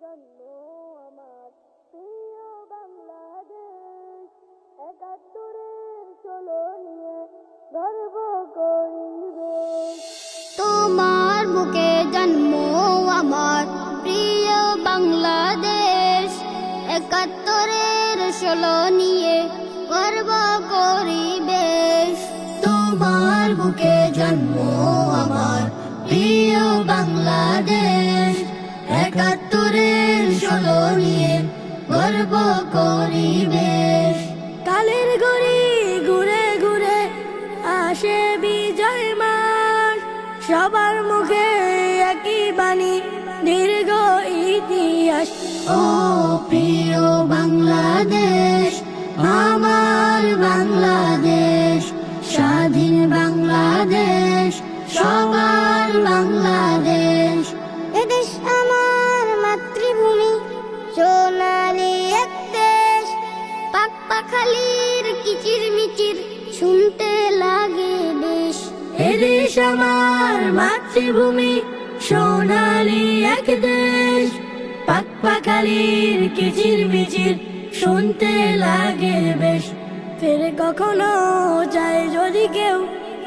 জন্ম আমার। প্রিয় বাংলাদেশ, একাত্তরের ষোলো নিয়ে গর্ব করিবে তোমার বুকে জন্ম আমার। প্রিয় বাংলাদেশ, একাত্তরের ষোলো নিয়ে গর্ব করিবেশ। তোমার বুকে জন্ম আমার। প্রিয় বাংলাদেশ একাত্তরের ষোলো নিয়ে গর্ব করিবেশ কালের গড়ি ঘুরে ঘুরে আসে বিজয় মাস সবার মুখে একই বাণী, দীর্ঘ ইতিহাস। ও প্রিয় বাংলাদেশ, আমার বাংলাদেশ, স্বাধীন বাংলাদেশ, সবার বাংলাদেশ পাক পাখালির কিচির মিচির শুনতে লাগে বেশ। এদেশ আমার মাতৃভূমি, সোনালি এক দেশ। পাক পাখালির কিচির মিচির শুনতে লাগে বেশ। ফের কখনো চায় যদি কেউ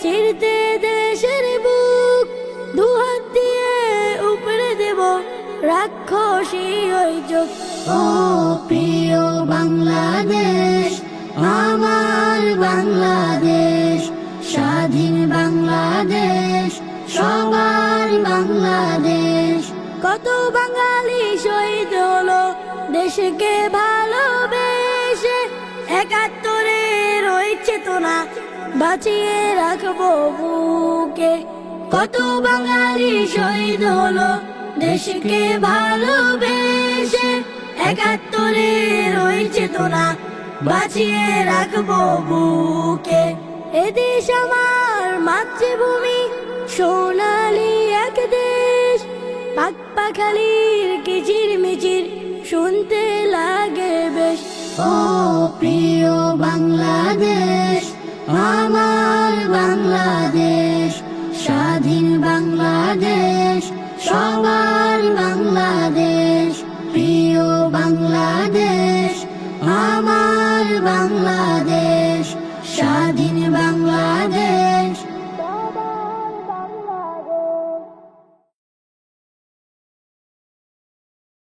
চিরতে দেশের বুক, দুহাত দিয়ে উপরে দেব রাক্ষসী ওই চোখ। ও প্রিয় বাংলাদেশ আমার বাংলাদেশ, স্বাধীন বাংলাদেশ, সবার বাংলাদেশ। কত বাঙালি শহীদ হলো, দেশকে ভালোবেসে। একাত্তরে রয়েছে চেতনা বাঁচিয়ে রাখব বুকে। কত বাঙালি শহীদ হলো, দেশকে ভালোবেসে। একাত্তরে রয়েছে চেতনা বাঁচিয়ে রাখব বুকে। এদেশ আমার মাতৃভূমি, সোনালি এক দেশ। পাক পাখালির কিচির মিচির শুনতে লাগে বেশ। ও প্রিয় বাংলাদেশ। বাংলাদেশ স্বাধীন বাংলাদেশ।